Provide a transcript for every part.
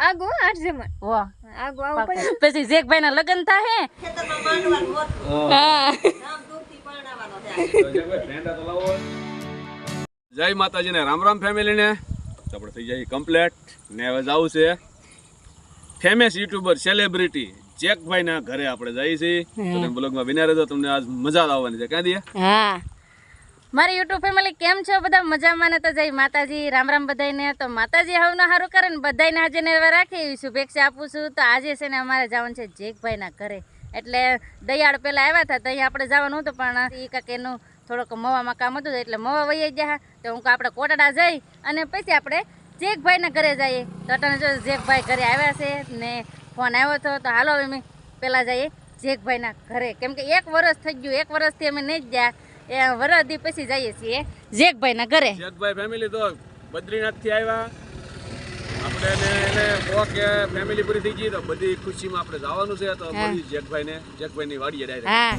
આગો આઠ જમણ. વો. આગો આવું પડે. પછી જેકભાઈ ના લગ્ન થાય હા? જય માતાજી ને રામ રામ ફેમિલી ને તો આપણે થઈ જાય કમ્પ્લેટ ને હવે જવું છે ફેમસ યુટ્યુબર સેલિબ્રિટી જેકભાઈ ના ઘરે આપણે જઈએ છીએ. તો બ્લોગમાં વિના રહેજો તમને આજ મજા આવવાની છે. ક્યાં દે હા. મારી યુટ્યુબ ફેમિલી કેમ છો? બધા મજામાં ને તો જય માતાજી. રામ રામ બધાને તો માતાજી હવનું સારું કરે ને બધાને આજે ને રાખી એવી શુભેચ્છા આપું છું. તો આજે છે ને અમારે જવાનું છે જેકભાઈના ઘરે. એટલે દયાળ પહેલાં આવ્યા હતા, તો અહીંયા આપણે જવાનું હતું, પણ એ કાંક એનું થોડોક મવામાં કામ હતું એટલે મવા વહી ગયા. તો હું આપણે કોટડા જઈ અને પછી આપણે જેકભાઈના ઘરે જઈએ. તો અટાણે જો જેકભાઈ ઘરે આવ્યા છે ને ફોન આવ્યો હતો તો હાલો અમે પહેલાં જઈએ જેકભાઈના ઘરે. કેમ કે એક વર્ષ થઈ ગયું, એક વર્ષથી અમે નહીં જ ગયા. એ વરદી પછી જઈએ છીએ. જેકભાઈ ના ઘરે. જેકભાઈ ફેમિલી તો બદ્રીનાથથી આવ્યા. આપણે એને કહો કે ફેમિલી પૂરી થઈ ગઈ તો બધી ખુશીમાં આપણે જવાનું છે તો બધી જેકભાઈ ને જેકભાઈ ની વાડીએ ડાયરેક્ટ હા.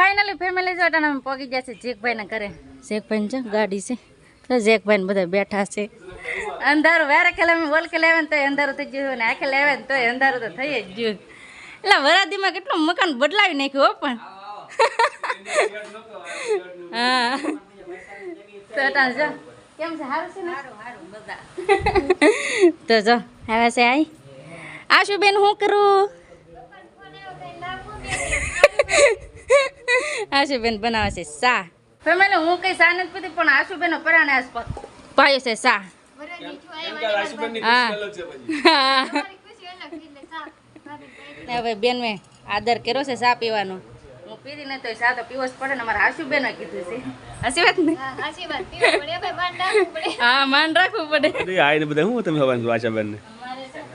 ફાઇનલી ફેમિલી જો અટાણે અમે પહોંચી ગયા છે જેકભાઈ ના ઘરે. જેકભાઈ છે ગાડી છે. તો જેકભાઈ ને બધા બેઠા છે. અંધારું વેરે ખેલે અમે બોલ કે લેવે ને તો અંધારું થઈ ગયું ને આખે લેવે ને તો અંધારું તો થઈ જ ગયું. એટલે વરાદીમાં કેટલું મકાન બદલાવી નાખ્યું હો પણ. હા. તો જો કેમ છે? સારું છે ને? તો જો આવે છે આઈ. આશુબેન હું કરું? આશુબેન બનાવે છે સા ફેમિલી હું કઈ સા નથી પીતી પણ આશુબેન પરાણે આસપાસ પાયો છે સા હા. હા. ને હવે બેન મેં આદર કર્યો છે સા પીવાનો. હું પીધી નહીં તો સા તો પીવો જ પડે ને અમારા આશુબેન કીધું છે. હસી વાત ને? આશીર્વાદ પીવો પડે ભાઈ બાંધ રાખવું પડે. હા માન રાખવું પડે. બધી આઈને બધા હું તમે હવાનું આશાબેન ને અમારે છે એવું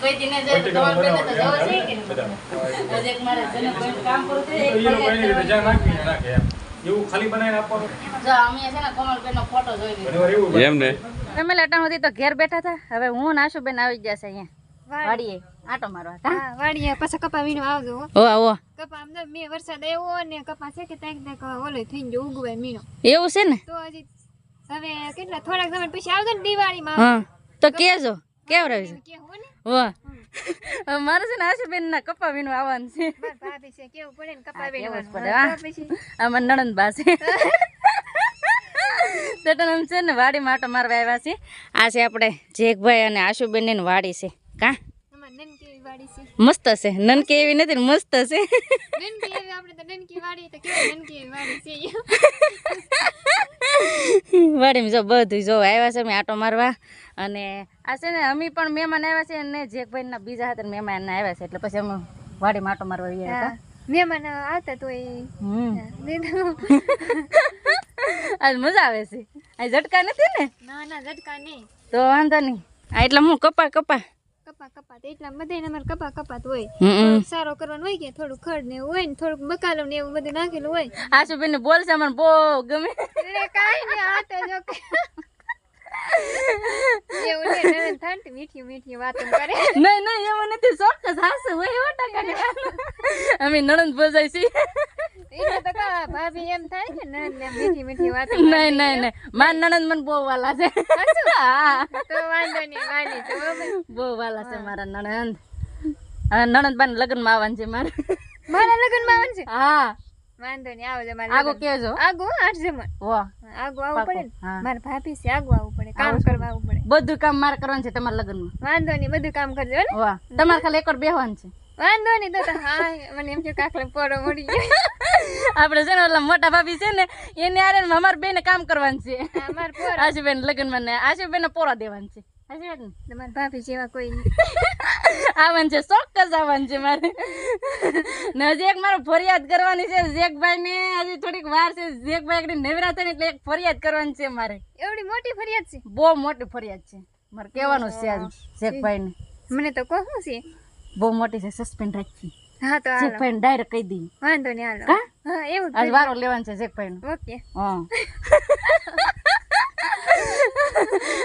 કોઈ ન જોયો તો તો જોવો કે કામ એક. એવું ખાલી બનાવીને આપવાનું? એમ ને સુધી તો ઘેર બેઠા હતા. હવે હું ને આશુબેન આવી ગયા છે અહીંયા. વાડીએ. આટો મારવા કા હા વાડીએ. પાછા કપા વીણો આવજો હો. આવો. કપા મેં વરસાદ આવ્યો ને કપા છે કે ત્યાં ત્યાં ઓલો થઈ ગયો ઉગવાય મીનો એવું છે ને? તો હજી હવે કેટલા થોડાક સમય પછી આવજો ને દિવાળીમાં. હા. તો કેજો છે? હો વાહ હવે મારે છે ને આશુબેન ના કપા વીણું આવવાનું છે. ભાભી છે કેવું પડે ને કપા હા, કેવું જ વીણવાનું. પડે, હા, હા. આમાં નણંદ બા છે. તો છે ને વાડી માટો મારવા આવ્યા છે. આ છે આપણે જેકભાઈ અને આશુબેનની વાડી છે. કા? અમાર નનકી વાડી છે. મસ્ત છે. નનકી એવી નથી મસ્ત છે. નનકી એવી આપણે તો નનકી વાડી તો કેવી નનકી એવી વાડી છે વાડીમાં જો બધું જો આવ્યા છે અમે આટો મારવા. અને આ છે ને અમે પણ મહેમાન આવ્યા છે અને જેકભાઈ ના બીજા હતા મહેમાન આવ્યા છે એટલે પછી અમે વાડીમાં આટો મારવા આવ્યા હતા. મહેમાન આવતા તો એ. આજ મજા આવે છે. આ ઝટકા નથી ને? ના ના ઝટકા નહીં. તો વાંધો નહીં. આ એટલે હું કપા કપા કપા કપાત એટલા બધા અમારે કપા કપાત હોય. સારો કરવાનો હોય કે થોડું ખડ ને હોય ને થોડુંક બકાલો ને એવું બધું નાખેલું હોય. આશુબેન ને બોલ મને બહુ ગમે. કાઈ ને આ તો જો એવું ને મીઠી મીઠી વાતો કરે. નહીં નહીં એમાં નથી ચોક્કસ હાસે હોય એવો ટકા અમે નણંદ બોજાય છીએ. એટલે તો કા ભાભી એમ થાય કે નણંદ ને મીઠી મીઠી વાતો નહીં નહીં નહીં. માર નણંદ મને બહુ વાલા છે. હા. તો વાંધો નહીં વાલી તો બહુ વાલા છે મારા નણંદ. નણંદ બાન લગ્નમાં આવવાનું છે મારે. મારા લગ્નમાં આવવાનું છે? હા. વાંધો નહીં આવો તમારે આગો કેજો આગો આઠ જમણ વાહ. આગો આવવું પડે ને. મારા ભાભી છે આગો આવવું પડે કામ કરવા આવવું પડે. બધું કામ મારે કરવાનું છે તમારા લગ્નમાં. વાંધો નહીં બધું કામ કરજો ને? વાહ. તમારે ખાલી એકવાર બેહવાનું છે. વાંધો નહીં તો હા મને એમ કે કાકલે પોરો મળી ગયો. આપણે છે ને ઓલા મોટા ભાભી છે ને એની આરે અમારે બેને કામ કરવાનું છે. આશુબેન લગ્નમાં ને આશુબેન પોરા દેવાનું છે. હાચી વાત ને તમારા ભાભી જેવા કોઈ નહીં. છે ચોક્કસ આવવાનું છે મારે. ને હજી મારે ફરિયાદ કરવાની છે જેકભાઈ ને. હજી થોડીક વાર છે જેકભાઈ એકડી નેવરા એટલે એક ફરિયાદ કરવાની છે મારે. એવડી મોટી ફરિયાદ છે? બહુ મોટી ફરિયાદ છે. મારે કહેવાનું છે આજ જેકભાઈ ને મને તો કહું છે? બહુ મોટી છે સસ્પેન્ડ રાખી. હા તો હાલો. જેકભાઈ ડાયરેક્ટ કહી દઈ વાંધો નહીં હાલો. હા એવું આજ વારો લેવાનો છે જેકભાઈ નો ઓકે. હા.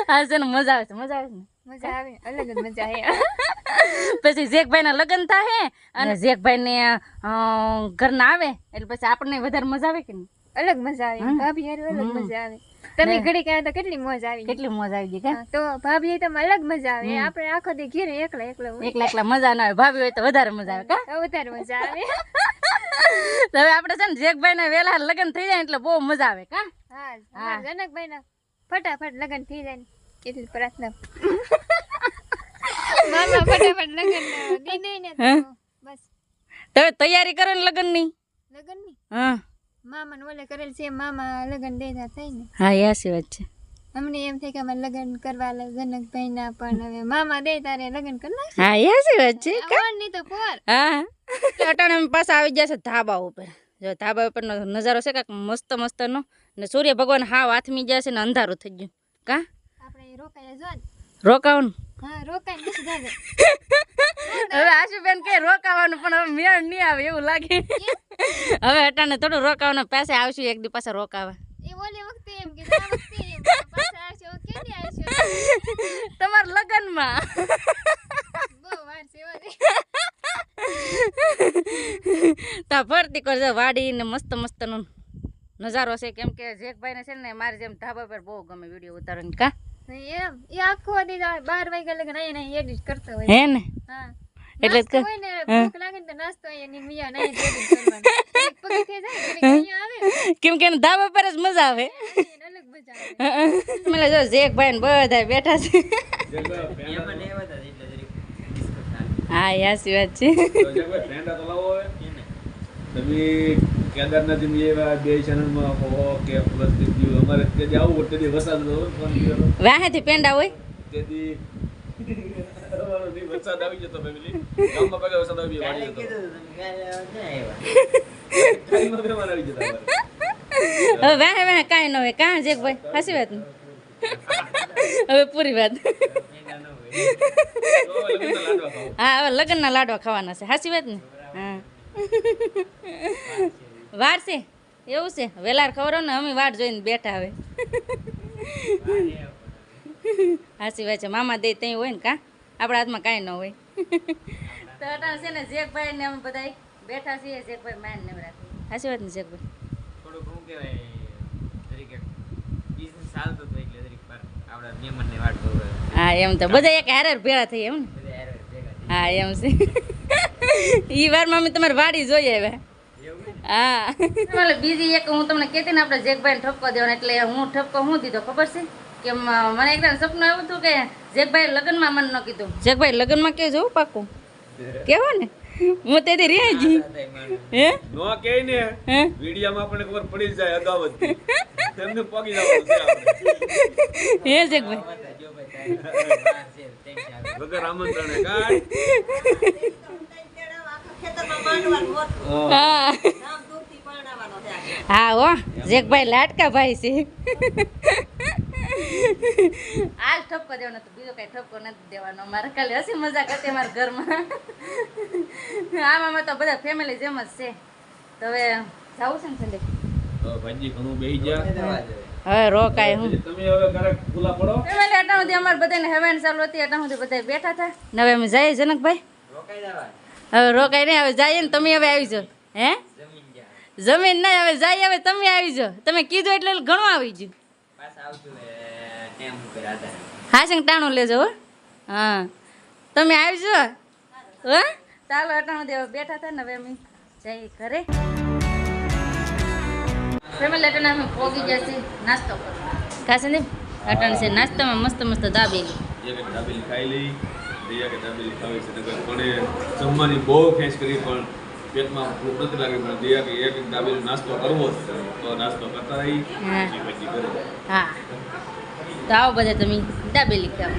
આ છે ને મજા આવે છે મજા આવે છે ને? મજા આવે અલગ જ મજા આવે. પછી જેકભાઈ ના લગ્ન થાય અને જેકભાઈ ને ઘર ના આવે એટલે પછી આપણને વધારે મજા આવે કે નહીં? અલગ મજા આવે ભાભી હારે અલગ મજા આવે. તમે ઘડી કહ્યા તો કેટલી મોજ આવી કેટલી મજા આવી ગઈ કા? હા, તો ભાભી તો અલગ મજા આવે. આપણે આખો દી ઘેરે એકલા એકલા હોય. એકલા એકલા મજા ના આવે ભાભી હોય તો વધારે મજા આવે કા? તો વધારે મજા આવે. તો હવે આપણે છે ને જેકભાઈ ના વેલા લગ્ન થઈ જાય એટલે બહુ મજા આવે કા? હા અમારા જનકભાઈ ના ફટાફટ લગ્ન થઈ જાય ને એટલી પ્રાર્થના. મામા ફટાફટ લગ્ન દી દે ને બસ. તો તૈયારી કરો ને લગ્નની? ની લગ્નની હા. મામા ને ઓલે કરેલ છે મામા લગ્ન દેતા થઈ ને. હા એ હાચી વાત છે. અમને એમ થાય કે અમે લગ્ન કરવા લે જનકભાઈ ના પણ હવે મામા દે તારે લગ્ન કરી નાખ. હા એ હાચી વાત છે ની તો પોર હા અટાણે પાછા આવી જશે ધાબા ઉપર. જો ધાબા ઉપરનો નજારો છે કાંક મસ્ત મસ્તનો. ને સૂર્ય ભગવાન હાવ હાથમી જશે ને અંધારું થઈ ગયું. કા? આપણે રોકાયા જો ને. રોકાવાનું? હા રોકાઈ હવે આશુબેન કે રોકાવાનું પણ હવે મેળ નહીં આવે એવું લાગે. હવે અટાણે થોડું રોકાવાનું પાસે આવશું એક દી પાછા રોકાવા. તમારા લગ્નમાં. છે. તા ફરતી કરજો વાડી ને મસ્ત મસ્તનો. નજારો છે કેમ કે જેકભાઈ ને છે ને મારે જેમ ધાબા પર બહુ ગમે વીડિયો ઉતારવાની કા? એમ એ આખો દી બાર વાગ્યા લગન અહીંયા ને એડિટ કરતો હોય. હે ને? હા. એટલે ને ભૂખ લાગે ને તો નાસ્તો અહીંયા ની મિયા નહીં કરવાનો. આવે. કેમ કે ધાબા પર જ મજા આવે. અલગ મજા આવે. મને જો જેકભાઈ ને બધા બેઠા છે. હા યાસી વાત છે. હવે તમે એવા બે ચેનલમાં હો કે પ્લસ દીધું અમારે તેથી આવું હોય તેથી વરસાદ હોય વાહેથી પેંડા હોય? તેથી વરસાદ આવી જતો ફેમિલી ગામમાં પગે વરસાદ આવી ગયો જતો આવી જતા હવે વાહે વાહે કાંઈ ન હોય. કાં જેકભાઈ હાસી વાત ને? હવે પૂરી વાત. હા હવે લગ્નના લાડવા ખાવાના છે. હાસી વાત ને? હા. વાર છે? એવું છે? વેલાર ખબર ને અમે વાટ જોઈને બેઠા હવે. હાસી વાત છે મામા દે ત્યાં હોય ને કા? આપણા હાથમાં કાંઈ ન હોય. તો અટાણે છે ને જેકભાઈ ને અમે બધા બેઠા છીએ જેકભાઈ માન ને રાખી હાસી વાત ને જેકભાઈ થોડુંક શું કહેવાય તરીકે બિઝનેસ ચાલતો હતો એટલે તરીકે આપણા મહેમાનને વાટ જોવે હા એમ તો બધા એક હારે ભેળા થઈ એમ ને? હા એમ છે. ઈ વારમાં અમે તમારી વાડી જોઈએ હવે. હા. એટલે બીજી એક હું તમને કહેતી ને આપણે જેકભાઈને ઠપકો દેવાનો એટલે હું ઠપકો હું દીધો ખબર છે? કે મને એકદમ સપનું આવ્યું હતું કે જેકભાઈ લગ્નમાં મને ન કીધું. જેકભાઈ લગ્નમાં કે જવું પાકું. કેવો ને? હું તેથી રહી ગઈ હતા એ માણસ. હે? નો કે ને હે? વિડીયામાં આપણને ખબર પડી જાય જ તેમને પોગી જવાનું હે જેકભાઈ જો. વગર આમંત્રણે કાંઈ. હા. હા હો. જેકભાઈ લાટકા ભાઈ છે. આજ ઠપકો દેવાનો તો બીજો કઈ ઠપકો નથી દેવાનો. મારે ખાલી હસી મજાક હતી મારા ઘરમાં. આમાં તો બધા ફેમિલી જેમ જ છે. તો હવે જવું છે ને સંદીપ? તો ભાઈજી ઘણું બેહી ગયા. હવે રોકાય હું. તમે હવે પડો? ફેમિલી સુધી અમારે બધાને હેવાન ચાલુ હતી અટાણ સુધી બધા બેઠા હતા. ને હવે અમે જઈએ જનકભાઈ? રોકાઈ જવા. હવે રોકાય નહીં હવે જઈએ ને તમે હવે આવી જાઓ. હે? જમીન ગયા. નહીં હવે જાય હવે તમે આવી જાઓ. તમે કીધું એટલે ઘણું આવી ગયું. હા છે ટાણું લેજો હો. હા. તમે આવજો હા? ચાલો અટાણું દેવા બેઠા થાય ને હવે અમે જઈએ ઘરે. ફેમિલી અટાણે અમે પોગી જશે નાસ્તો કરવા. ને? અટાણે છે નાસ્તામાં મસ્ત મસ્ત દાબેલી. એક એક દાબેલી ખાઈ લઈ કે દાબેલી ખાવી છે જમવાની બહુ ખેંચ કરી પણ પેટમાં ભૂખ નથી લાગી પણ દયા કે એક દાબેલી નાસ્તો કરવો જ તો નાસ્તો કરતા રહી હા. પછી પછી હા. તો આવો બધા તમે દાબેલી ખાવ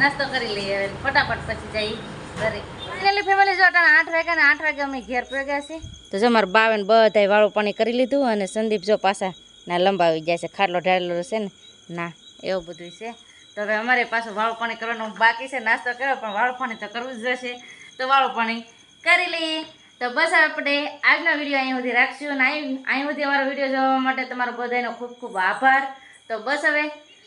નાસ્તો કરી લઈએ હવે. ફટાફટ પછી જઈ ઘરે. ફાઇનલી ફેમિલી જો અટાણે આઠ વાગ્યા ને આઠ વાગ્યા અમે ઘેર પગ્યા છે તો જો મારા બાવેન બધાય વાળું પાણી કરી લીધું અને સંદીપ જો પાછા ના લંબાવી જાય છે. ખાટલો ઢાળેલો છે ને. ના એવું બધું છે. તો હવે અમારે પાછું વાળું પાણી કરવાનું બાકી છે. નાસ્તો કર્યો પણ વાળું પાણી તો કરવું જ જશે તો વાળું પાણી કરી લઈએ. તો બસ આપણે આજનો વીડિયો અહીં સુધી રાખશું અને અહીં સુધી અમારો વીડિયો જોવા માટે તમારો બધાનો ખૂબ ખૂબ આભાર. તો બસ હવે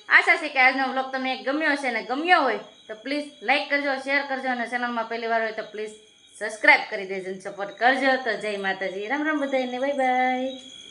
આશા છે કે આજનો વ્લોગ તમને ગમ્યો હશે અને ગમ્યો હોય તો પ્લીઝ લાઇક કરજો, શેર કરજો અને ચેનલમાં પહેલી વાર હોય તો પ્લીઝ સબસ્ક્રાઈબ કરી દેજો સપોર્ટ કરજો. તો જય માતાજી. રામ રામ બધાને. Bye bye.